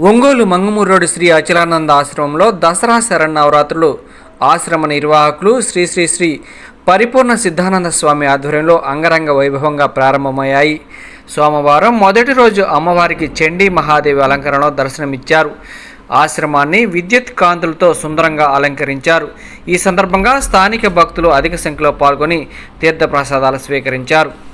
ఒంగోలు మంగమూరోడు శ్రీ అచలానంద ఆశ్రమంలో దసరా శరన్నవరాత్రులు. ఆశ్రమ నిర్వాహకులు శ్రీ శ్రీ శ్రీ పరిపూర్ణ సిద్ధానంద స్వామి ఆధ్వర్యంలో అంగరంగ వైభవంగా ప్రారంభమయ్యాయి. సోమవారం మొదటి రోజు అమ్మవారికి చండీ మహాదేవి అలంకరణలో దర్శనమిచ్చారు. ఆశ్రమాన్ని విద్యుత్ కాంతులతో సుందరంగా అలంకరించారు. ఈ సందర్భంగా స్థానిక భక్తులు అధిక సంఖ్యలో పాల్గొని తీర్థప్రసాదాలు స్వీకరించారు.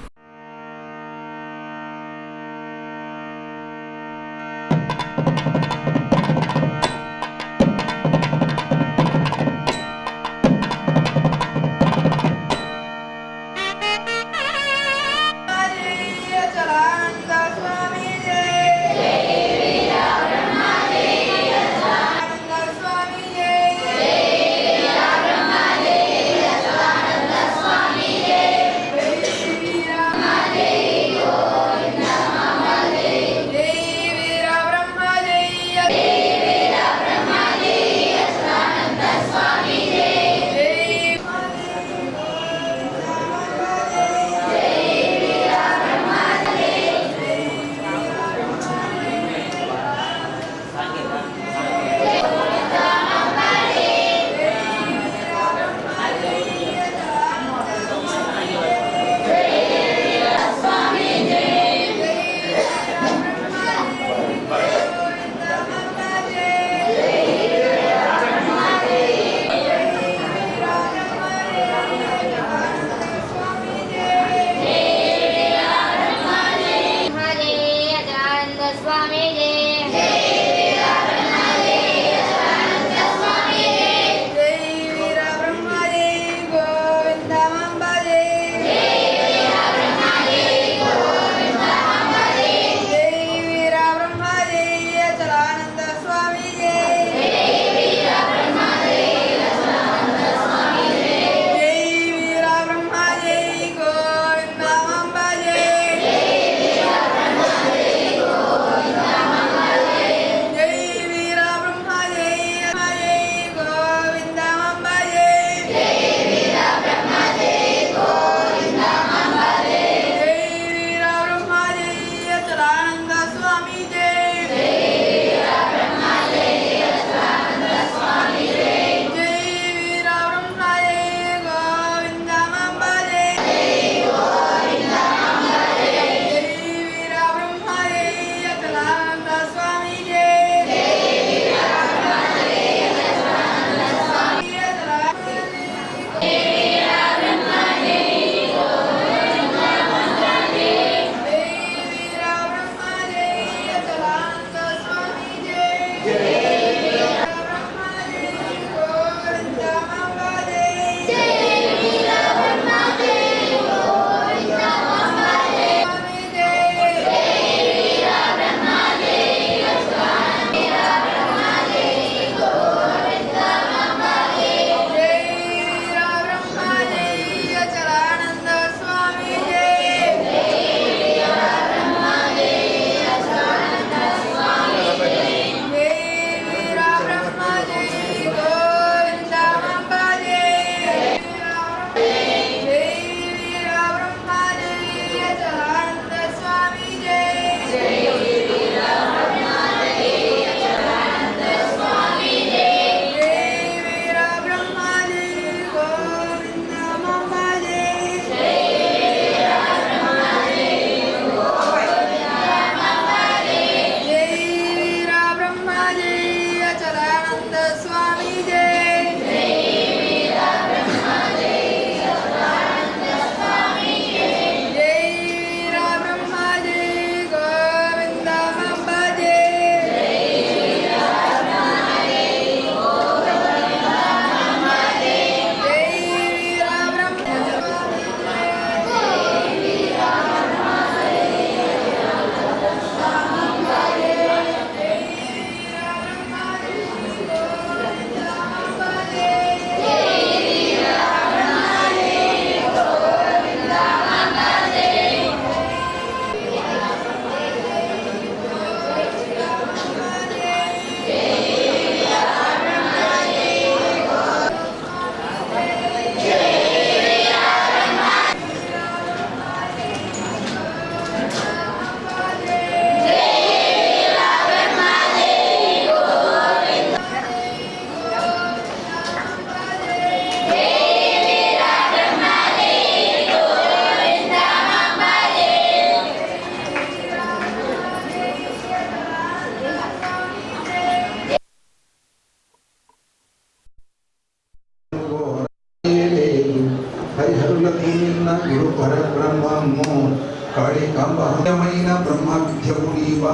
కాళికాంబమైన బ్రహ్మ విద్యమునీవ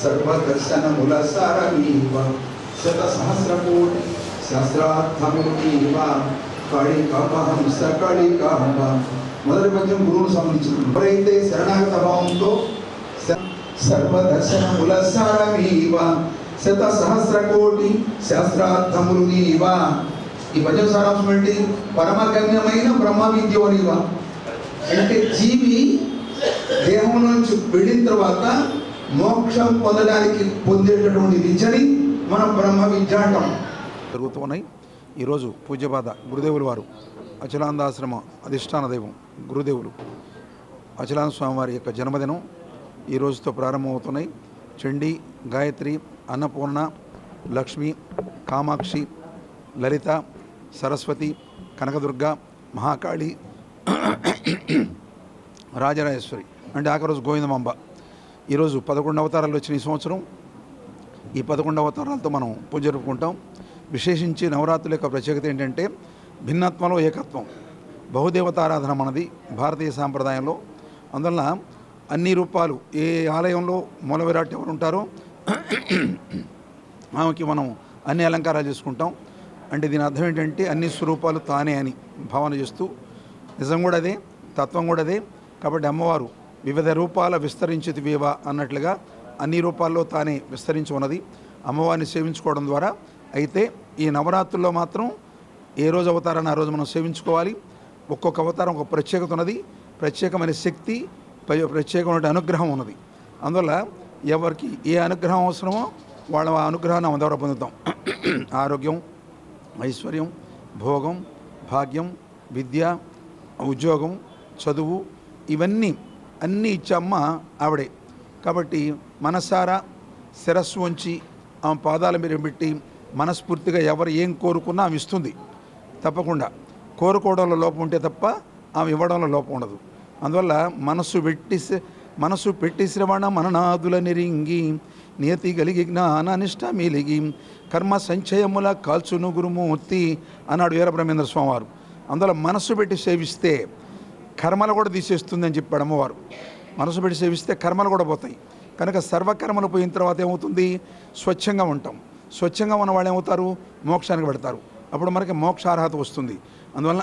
సర్వదర్శనముల సారమీవ శత సహస్ర కోటి శాస్త్రార్థమునీవ కాళికాంబహంస కాళికాంబ మొదటి పద్యం గురువును సంబంధించిన ఎవరైతే శరణాగత భావంతో స- సర్వదర్శనముల సారమీవ శత సహస్ర కోటి శాస్త్రార్థములు నీవ ఈ పద్యం సారాంశం ఏంటి? పరమగమ్యమైన బ్రహ్మ విద్యోనివ అంటే జీవి దేహం నుంచి వెళ్ళిన తర్వాత మోక్షం పొందడానికి పొందేటటువంటి విద్యని మనం బ్రహ్మ విద్య అంటాం. జరుగుతూ ఉన్నాయి ఈరోజు పూజ్యపాద గురుదేవులు వారు అచలానందాశ్రమ అధిష్టాన దైవం గురుదేవులు. అచలాంద స్వామి వారి యొక్క జన్మదినం ఈ రోజుతో ప్రారంభమవుతున్నాయి చండీ గాయత్రి అన్నపూర్ణ లక్ష్మి కామాక్షి లలిత సరస్వతి కనకదుర్గ మహాకాళి రాజరాజేశ్వరి అంటే ఆఖరి రోజు గోవిందమాంబ. ఈరోజు పదకొండు అవతారాలు వచ్చిన ఈ సంవత్సరం. ఈ పదకొండు అవతారాలతో మనం పూజ జరుపుకుంటాం. విశేషించి నవరాత్రుల యొక్క ప్రత్యేకత ఏంటంటే భిన్నత్వంలో ఏకత్వం. బహుదేవతారాధన మనది భారతీయ సాంప్రదాయంలో. అందువలన అన్ని రూపాలు ఏ ఆలయంలో మూల విరాట్ ఎవరు ఉంటారో ఆమెకి మనం అన్ని అలంకారాలు చేసుకుంటాం. అంటే దీని అర్థం ఏంటంటే అన్ని స్వరూపాలు తానే అని భావన చేస్తూ. నిజం కూడా అదే తత్వం కూడా అదే. కాబట్టి అమ్మవారు వివిధ రూపాల విస్తరించితివేవ అన్నట్లుగా అన్ని రూపాల్లో తానే విస్తరించి ఉన్నది అమ్మవారిని సేవించుకోవడం ద్వారా అయితే ఈ నవరాత్రుల్లో మాత్రం ఏ రోజు అవతారాన్ని ఆ రోజు మనం సేవించుకోవాలి. ఒక్కొక్క అవతారం ఒక ప్రత్యేకత ఉన్నది. ప్రత్యేకమైన శక్తి ప్రత్యేకమైన అనుగ్రహం ఉన్నది. అందువల్ల ఎవరికి ఏ అనుగ్రహం అవసరమో వాళ్ళ ఆ అనుగ్రహాన్ని మన ద్వారా పొందుతాం. ఆరోగ్యం ఐశ్వర్యం భోగం భాగ్యం విద్య ఉద్యోగం చదువు ఇవన్నీ అన్నీ ఇచ్చే అమ్మ ఆవిడే. కాబట్టి మనసారా శిరస్సు ఉంచి ఆమె పాదాల మీద పెట్టి మనస్ఫూర్తిగా ఎవరు ఏం కోరుకున్నా ఆమె ఇస్తుంది. తప్పకుండా. కోరుకోవడంలో లోపం ఉంటే తప్ప ఆమె ఇవ్వడంలో లోపం ఉండదు. అందువల్ల మనస్సు పెట్టి మనసు మనస్సు పెట్టి శ్రవణ మననాదుల నిరింగి నియతి కలిగి జ్ఞానానిష్ట మిలిగి కర్మ సంచయముల కాల్చును గురుమూర్తి అన్నాడు వీరబ్రహ్మేంద్ర స్వామివారు. అందువల్ల మనస్సు పెట్టి సేవిస్తే కర్మలు కూడా తీసేస్తుందని చెప్పాడు అమ్మవారు. మనసు పెట్టి సేవిస్తే కర్మలు కూడా పోతాయి. కనుక సర్వకర్మలు పోయిన తర్వాత ఏమవుతుంది? స్వచ్ఛంగా ఉంటాం. స్వచ్ఛంగా ఉన్న వాళ్ళు ఏమవుతారు? మోక్షానికి పెడతారు అప్పుడు మనకి మోక్షార్హత వస్తుంది. అందువలన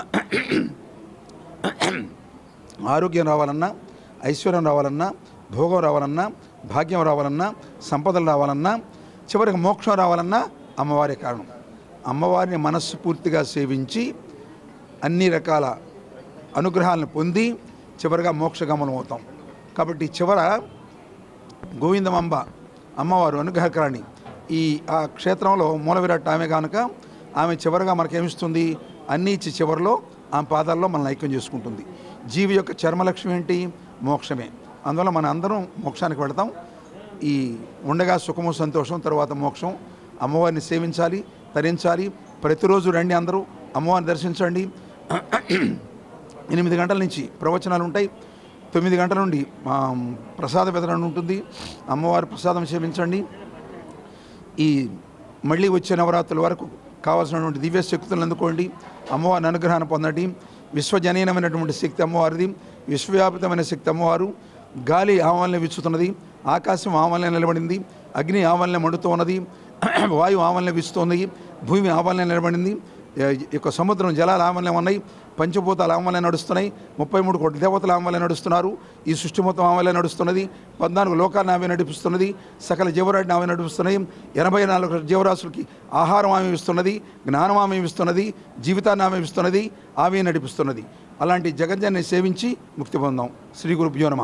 ఆరోగ్యం రావాలన్నా ఐశ్వర్యం రావాలన్నా భోగం రావాలన్నా భాగ్యం రావాలన్నా సంపదలు రావాలన్నా చివరికి మోక్షం రావాలన్నా అమ్మవారే కారణం. అమ్మవారిని మనస్సు పూర్తిగా సేవించి అన్ని రకాల అనుగ్రహాలను పొంది చివరిగా మోక్షగమనం అవుతాం. కాబట్టి చివర గోవిందమంబ అమ్మవారు అనుగ్రహకరాణి. ఈ ఆ క్షేత్రంలో మూల విరాట్ ఆమె కనుక ఆమె చివరిగా మనకేమిస్తుంది? అన్ని ఇచ్చి చివరిలో ఆమె పాదాల్లో మనల్ని ఐక్యం చేసుకుంటుంది. జీవి యొక్క చర్మలక్ష్యం ఏంటి? మోక్షమే. అందువల్ల మన అందరం మోక్షానికి వెళతాం. ఈ ఉండగా సుఖము సంతోషం తర్వాత మోక్షం. అమ్మవారిని సేవించాలి తరించాలి. ప్రతిరోజు రండి అందరూ. అమ్మవారిని దర్శించండి. ఎనిమిది గంటల నుంచి ప్రవచనాలు ఉంటాయి. తొమ్మిది గంటల నుండి ప్రసాద వితరణ ఉంటుంది. అమ్మవారి ప్రసాదం సేవించండి. ఈ మళ్ళీ వచ్చే నవరాత్రుల వరకు కావాల్సినటువంటి దివ్య శక్తులను అందుకోండి. అమ్మవారిని అనుగ్రహాన్ని పొందండి. విశ్వజనీనమైనటువంటి శక్తి అమ్మవారిది. విశ్వవ్యాపితమైన శక్తి అమ్మవారు. గాలి ఆమల్ని విచ్చుతున్నది ఆకాశం ఆమల్ని నిలబడింది. అగ్ని ఆవలనే మండుతూ ఉన్నది. వాయువు ఆవలనే వీస్తున్నది భూమి ఆమల్ని నిలబడింది. యొక్క సముద్రం జలాలు ఆవలనే ఉన్నాయి. పంచభూతాల ఆవలనే నడుస్తున్నాయి. ముప్పై మూడు కోట్ల దేవతల ఆవలనే నడుస్తున్నారు. ఈ సృష్టి మొత్తం ఆవలనే నడుస్తున్నది. పద్నాలుగు లోకాలను ఆమె నడిపిస్తున్నది. సకల జీవరాడిని ఆమె నడిపిస్తున్నాయి ఎనభై నాలుగు జీవరాశులకి ఆహారం ఆమె ఇస్తున్నది. జ్ఞానం ఆమె ఇస్తున్నది. జీవితాన్ని ఆమె ఇస్తున్నది. ఆమె నడిపిస్తున్నది. అలాంటి జగజ్జాన్ని సేవించి ముక్తి పొందాం. శ్రీ గురుభ్యో నమ.